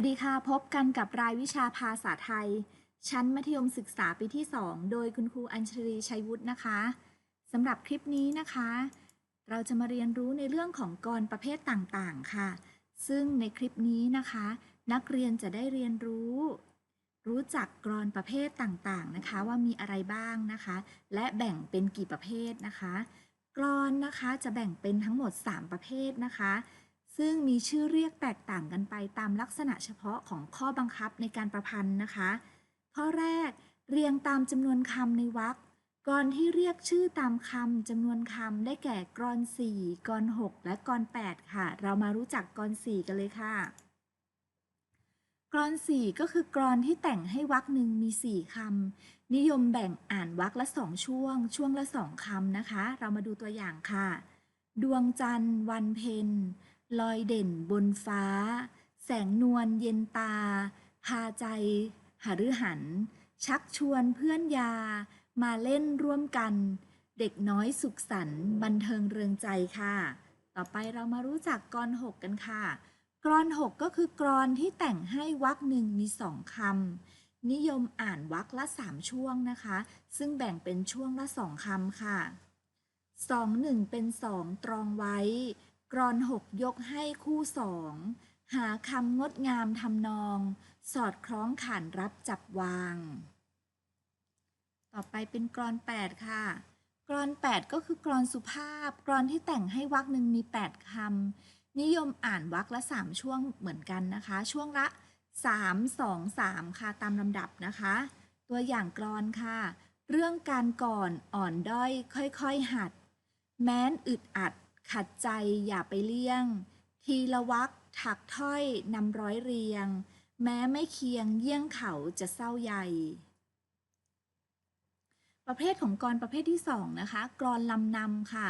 สวัสดีค่ะ พบกันกับรายวิชาภาษาไทย ชั้นมัธยมศึกษาปีที่ 2 โดยคุณครูอัญชลีชัยวุฒินะคะสำหรับคลิปนี้นะคะ เราจะมาเรียนรู้ในเรื่องของกรประเภทต่างๆค่ะ ซึ่งในคลิปนี้นะคะ นักเรียนจะได้เรียนรู้ รู้จักกรอนประเภทต่างๆนะคะ ว่ามีอะไรบ้างนะคะ และแบ่งเป็นกี่ประเภทนะคะ กรอนนะคะจะแบ่งเป็นทั้งหมด 3 ประเภทนะคะ ซึ่งมีชื่อเรียกแตกต่างกันไปตามลักษณะเฉพาะของข้อบังคับในการประพันธ์นะคะ ข้อแรกเรียงตามจำนวนคำในวรรคกรที่เรียกชื่อตามคำจำนวนคำได้แก่กรอน4กรอน6 และกรอน8 ค่ะ เรามารู้จักกรอน4กันเลยค่ะ กรอน 4 ก็คือกรอนที่แต่งให้วรรคหนึ่งมี 4คำนิยมแบ่งอ่านวรรคละ 2 ช่วง ช่วงละ 2คำนะคะ เรามาดูตัวอย่างค่ะ ดวงจันทร์วันเพ็ญ ลอยเด่นบนฟ้า แสงนวลเย็นตา พาใจ หฤหัน ชักชวนเพื่อนยา มาเล่นร่วมกัน เด็กน้อยสุขสันต์บันเทิงเริงใจค่ะ ต่อไปเรามารู้จักกรอนหกกันค่ะ กรอนหกก็คือกรอนที่แต่งให้วรรคหนึ่งมีสองคำนิยมอ่านวรรคละสามช่วงนะคะ ซึ่งแบ่งเป็นช่วงละสองคำค่ะสองหนึ่งเป็นสองตรองไว้ กรอนหกยกให้คู่สอง หาคำงดงามทำนอง สอดคล้องขานรับจับวาง ต่อไปเป็นกรอน8ค่ะ กรอน8ก็คือกรอนสุภาพ กรอนที่แต่งให้วรรคหนึ่งมี8คำนิยมอ่านวรรคละ3ช่วงเหมือนกันนะคะ ช่วงละ3 2 3ค่ะตามลำดับนะคะ ตัวอย่างกรอนค่ะ เรื่องการก่อนอ่อนด้อย ค่อยๆหัด แม้นอึดอัด ขัดใจอย่าไปเลี่ยง ทีละวักถักถ้อยนำร้อยเรียง แม้ไม่เคียงเยี่ยงเขาจะเศร้าใหญ่ประเภทของกรประเภทที่สองนะคะกรอนลำนำค่ะ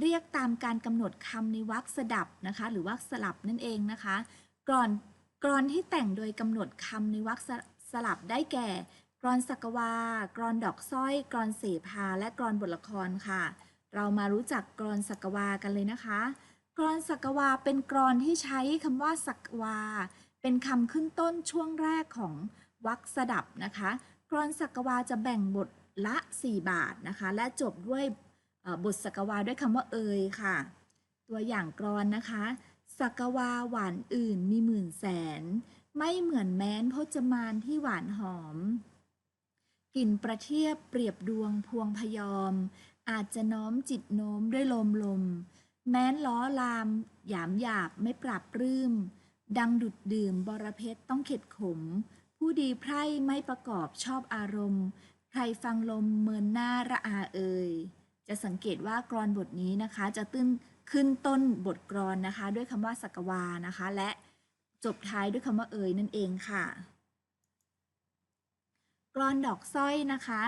เรียกตามการกำหนดคำในวรรคสดับนะคะ หรือวรรคสลับนั่นเองนะคะกรอนกรอนที่แต่งโดยกำหนดคำในวรรคสสลับได้แก่ กรอนสักวา กรอนดอกสร้อย กรอนเสภาและกรอนบทละครค่ะ เรามารู้จักกรอนสักวากันเลยนะคะ กรอนสักวาเป็นกรอนที่ใช้คำว่าสักวา เป็นคำขึ้นต้นช่วงแรกของวรรคสดับนะคะ กรอนสักวาจะแบ่งบทละ 4 บาทนะคะ และจบด้วยบทสักวาด้วยคำว่าเอยค่ะ ตัวอย่างกรอนนะคะ สักวาหวานอื่นมีหมื่นแสน ไม่เหมือนแม้นพจมานที่หวานหอมกลิ่นประเทียบเปรียบดวงพวงพยอม อาจจะน้อมจิตโน้มด้วยลมลม แม้นล้อลาม หยามหยาบไม่ปรับรื้ม ดังดุดดื่มบรเพชรต้องเข็ดขม ผู้ดีไพร่ไม่ประกอบชอบอารมณ์ ใครฟังลมเมินหน้าระอาเอ่ย จะสังเกตว่ากรอนบทนี้นะคะ จะตื้นขึ้นต้นบทกรอนนะคะ ด้วยคำว่าสักวานะคะ และจบท้ายด้วยคำว่าเอ่ยนั่นเองค่ะ กรอนดอกสร้อยนะคะ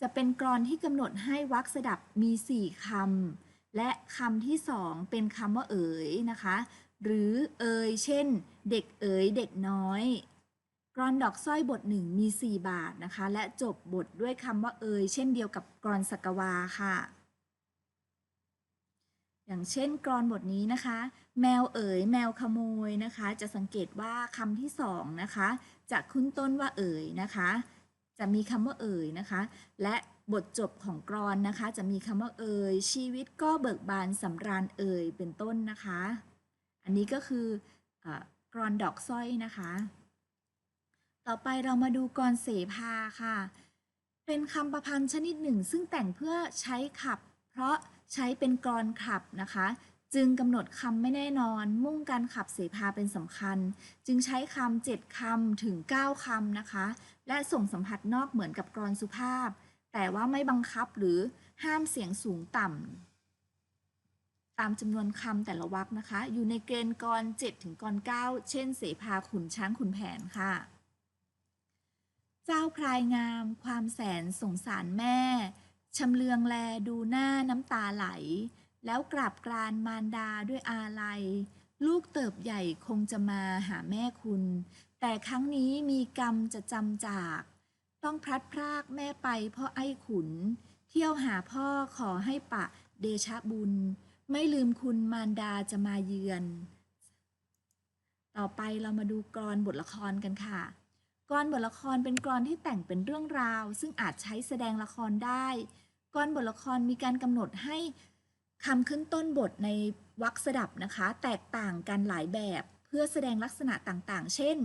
จะเป็นกรอนที่กำหนดให้วรรคสดับมี 4คำและคำที่สองเป็นคำว่าเอ๋ยนะคะ หรือเอ่ยเช่น เด็กเอ๋ยเด็กน้อย กรอนดอกสร้อยบทหนึ่งมี 4 บาทนะคะ และจบบทด้วยคำว่าเอ๋ยเช่นเดียวกับกรอนสกวาค่ะ อย่างเช่น กรอนบทนี้นะคะ แมวเอ๋ยแมวขโมยนะคะ จะสังเกตว่าคำที่สองนะคะจะขึ้นต้นว่าเอ๋ยนะคะ จะมีคำว่าเอ่ยนะคะ และบทจบของกรอนนะคะ จะมีคำว่าเอ่ยชีวิตก็เบิกบานสำราญเอ่ยเป็นต้นนะคะ อันนี้ก็คืออกรอนดอกสร้อยนะคะ ต่อไปเรามาดูกรอนเสภาค่ะ เป็นคำประพันธ์ชนิดหนึ่ง ซึ่งแต่งเพื่อใช้ขับ เพราะใช้เป็นกรอนขับนะคะ จึงกำหนดคำไม่แน่นอน มุ่งการขับเสภาเป็นสำคัญ จึงใช้คำเจ็ดคำถึง 9 คำนะคะ และส่งสัมผัสนอกเหมือนกับกรอนสุภาพ แต่ว่าไม่บังคับหรือห้ามเสียงสูงต่ำตามจำนวนคำแต่ละวรรคนะคะ อยู่ในเกณฑ์กร7ถึงกร9เช่น เสภาขุนช้างขุนแผนค่ะ เจ้าพรายงาม ความแสนสงสารแม่ชำเลืองแลดูหน้าน้ำตาไหล แล้วกราบกรานมารดาด้วยอาลัย ลูกเติบใหญ่คงจะมาหาแม่คุณ แต่ครั้งนี้มีกรรมจะจำจาก ต้องพลัดพรากแม่ไปเพราะไอ้ขุน เที่ยวหาพ่อขอให้ปะเดชะบุญ ไม่ลืมคุณมารดาจะมาเยือน ต่อไปเรามาดูกรอนบทละครกันค่ะกรอนบทละครเป็นกรอนที่แต่งเป็นเรื่องราว ซึ่งอาจใช้แสดงละครได้ กรอนบทละครมีการกำหนดให้ คำขึ้นต้นบทในวรรคสดับนะคะ แตกต่างกันหลายแบบเพื่อแสดงลักษณะต่างๆ เช่น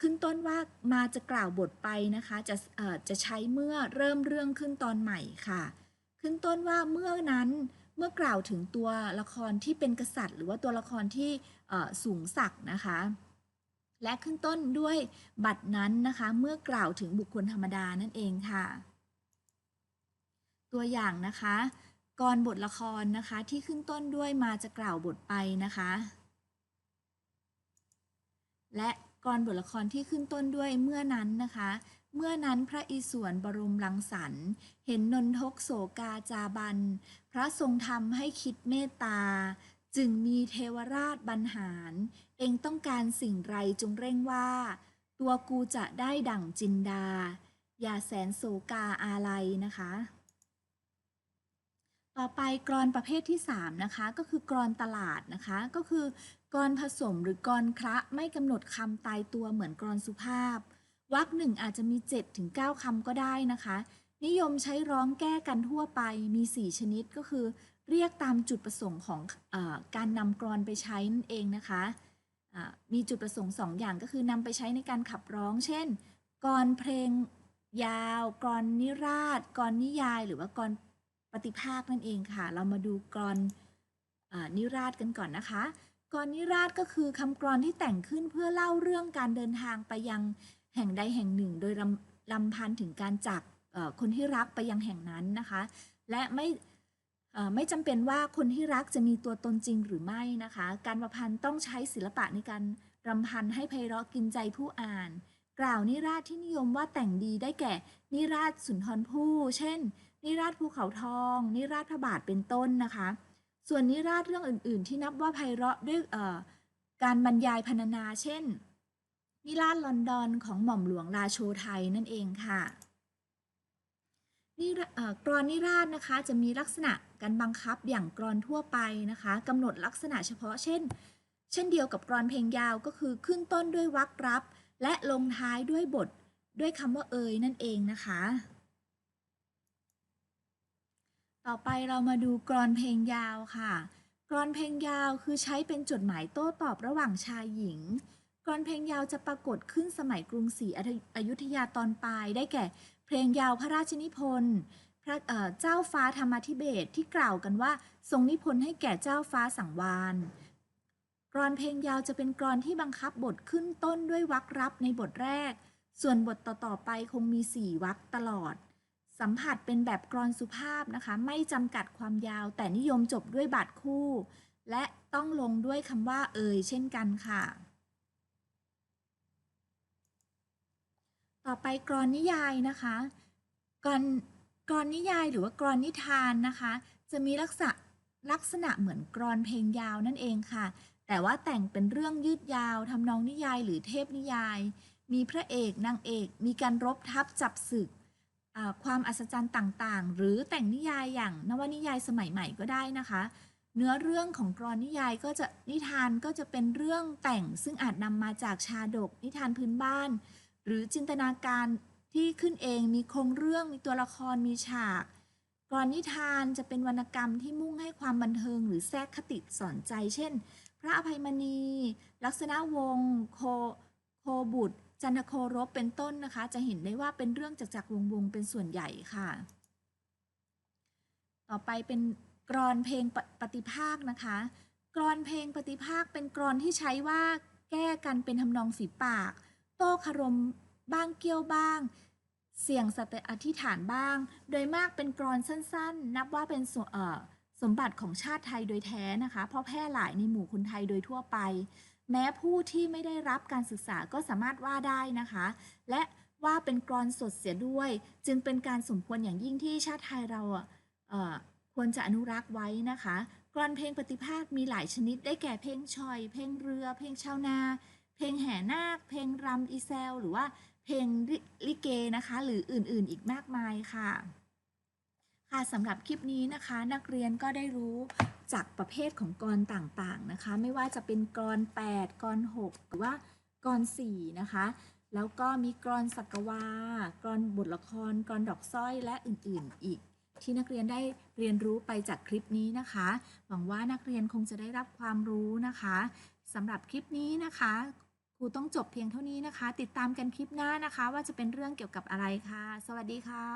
ขึ้นต้นว่ามาจะกล่าวบทไปนะคะ จะเออจะใช้เมื่อเริ่มเรื่องขึ้นตอนใหม่ค่ะ ขึ้นต้นว่าเมื่อนั้นเมื่อกล่าวถึงตัวละครที่เป็นกษัตริย์ หรือว่าตัวละครที่สูงศักดิ์นะคะ และขึ้นต้นด้วยบัตรนั้นนะคะ เมื่อกล่าวถึงบุคคลธรรมดานั่นเองค่ะ ตัวอย่างนะคะ กรบทละครนะคะที่ขึ้นต้นด้วยมาจะกล่าวบทไปนะคะ และกรบทละครที่ขึ้นต้นด้วยเมื่อนั้นนะคะ เมื่อนั้นพระอิศวรบรมรังสรรค์เห็นนนทกโศกาจาบัน พระทรงทำให้คิดเมตตา จึงมีเทวราชบรรหาร เองต้องการสิ่งไรจงเร่งว่า ตัวกูจะได้ดั่งจินดา อย่าแสนโศกาอาลัยนะคะ ต่อไปกรอนประเภทที่ 3 นะคะ ก็คือกรอนตลาดนะคะ ก็คือกรอนผสมหรือกรอนคระไม่กำหนดคำตายตัวเหมือนกรอนสุภาพวรรคหนึ่งอาจจะมี 7-9คำก็ได้นะคะ นิยมใช้ร้องแก้กันทั่วไปมี 4 ชนิดก็คือ เรียกตามจุดประสงค์ของอการนำกรอนไปใช้นั่นเองนะคะมีจุดประสงค์ 2 อย่างก็คือนำไปใช้ในการขับร้อง เช่นกรอนเพลงยาวกรอนนิราศกรอนนิยาย หรือว่ากรป ฏิภาคนั่นเองค่ะ เรามาดูกรอานิราศกันก่อนนะคะกรนิราศก็คือคำกรอนที่แต่งขึ้นเพื่อเล่าเรื่องการเดินทางไปยังแห่งใดแห่งหนึ่ง โดยลำลำพันถึงการจากคนที่รักไปยังแห่งนั้นนะคะ และไม่ไม่จำเป็นว่าคนที่รักจะมีตัวตนจริงหรือไม่นะคะ การประพันธ์ต้องใช้ศิลปะในการรำพันให้ไพเราะกินใจผู้อ่าน กล่าวนิราศที่นิยมว่าแต่งดีได้แก่นิราศสุนทรภู่เช่น นิราศภูเขาทอง นิราศพระบาทเป็นต้นนะคะ ส่วนนิราศเรื่องอื่น ๆ ที่นับว่าไพเราะด้วยการบรรยายพรรณนา เช่น นิราศลอนดอนของหม่อมหลวงราโชไทยนั่นเองค่ะนิกรอนนิราศนะคะจะมีลักษณะการบังคับอย่างกรอนทั่วไปนะคะกำหนดลักษณะเฉพาะเช่น เช่นเดียวกับกรอนเพลงยาวก็คือขึ้นต้นด้วยวรรครับ และลงท้ายด้วยบทด้วยคำว่าเอยนั่นเองนะคะ ต่อไปเรามาดูกรอนเพลงยาวค่ะ กรอนเพลงยาวคือใช้เป็นจดหมายโต้ตอบระหว่างชายหญิง กรอนเพลงยาวจะปรากฏขึ้นสมัยกรุงศรีอยุธยาตอนปลายได้แก่ เพลงยาวพระราชนิพนธ์พระเเจ้าฟ้าธรรมธิเบศที่กล่าวกันว่า ทรงนิพนธ์ให้แก่เจ้าฟ้าสังวานกรอนเพลงยาวจะเป็นกรอนที่บังคับบทขึ้นต้นด้วยวรรครับในบทแรก ส่วนบทต่อๆไปคงมีสี่วรรคตลอด สัมผัสเป็นแบบกรอนสุภาพนะคะ ไม่จำกัดความยาว แต่นิยมจบด้วยบัตรคู่ และต้องลงด้วยคำว่าเอ่ยเช่นกันค่ะ ต่อไปกรอนนิยายนะคะกรอนกรอนนิยายหรือว่ากรอนนิทานนะคะ จะมีลักษณะลักษณะเหมือนกรอนเพลงยาวนั่นเองค่ะ แต่ว่าแต่งเป็นเรื่องยืดยาวทำนองนิยายหรือเทพนิยาย มีพระเอกนางเอก มีการรบทับจับศึก ความอัศจรรย์ต่างๆ หรือแต่งนิยายอย่างนวนิยายสมัยใหม่ก็ได้นะคะ เนื้อเรื่องของกรอนนิยายก็จะนิทานก็จะเป็นเรื่องแต่งซึ่งอาจนำมาจากชาดก นิทานพื้นบ้าน หรือจินตนาการที่ขึ้นเองมีโครงเรื่องมีตัวละครมีฉากกรอนนิทานจะเป็นวรรณกรรมที่มุ่งให้ความบันเทิง หรือแทรกคติสอนใจ เช่น พระอภัยมณี ลักษณะวงศ์โคโคบุตร จันทโครบเป็นต้นนะคะ จะเห็นได้ว่าเป็นเรื่องจากจักวงวงเป็นส่วนใหญ่ค่ะ ต่อไปเป็นกรอนเพลงปปฏิภาคนะคะ กรอนเพลงปฏิภาคเป็นกรอนที่ใช้ว่าแก้กันเป็นทำนองฝีปาก โต้คารมบ้างเกี้ยวบ้าง เสียงสตอธิษฐานบ้าง โดยมากเป็นกรอนสั้นๆ นับว่าเป็นสเอ่อสมบัติของชาติไทยโดยแท้นะคะ เพราะแพร่หลายในหมู่คนไทยโดยทั่วไป แม้ผู้ที่ไม่ได้รับการศึกษาก็สามารถว่าได้นะคะ และว่าเป็นกรอนสดเสียด้วย จึงเป็นการสมควรอย่างยิ่งที่ชาติไทยเราเควรจะอนุรักษ์ไว้นะคะกรอนเพลงปฏิภาคมีหลายชนิดได้แก่เพลงชอย เพลงเรือ เพลงชาวนา เพลงแห่นาค เพลงรำอีแซล หรือว่าเพลงลิลิเกนะคะ หรืออื่นๆ อีกมากมายค่ะ ค่ะสำหรับคลิปนี้นะคะ นักเรียนก็ได้รู้ จักประเภทของกรต่างๆนะคะ ไม่ว่าจะเป็นกร8กร6หรือว่ากร4นะคะ แล้วก็มีกรสักวากรบทละครกรดอกสร้อยและอื่นๆอีก ที่นักเรียนได้เรียนรู้ไปจากคลิปนี้นะคะ หวังว่านักเรียนคงจะได้รับความรู้นะคะสำหรับคลิปนี้นะคะครูต้องจบเพียงเท่านี้นะคะ ติดตามกันคลิปหน้านะคะ ว่าจะเป็นเรื่องเกี่ยวกับอะไรค่ะ สวัสดีค่ะ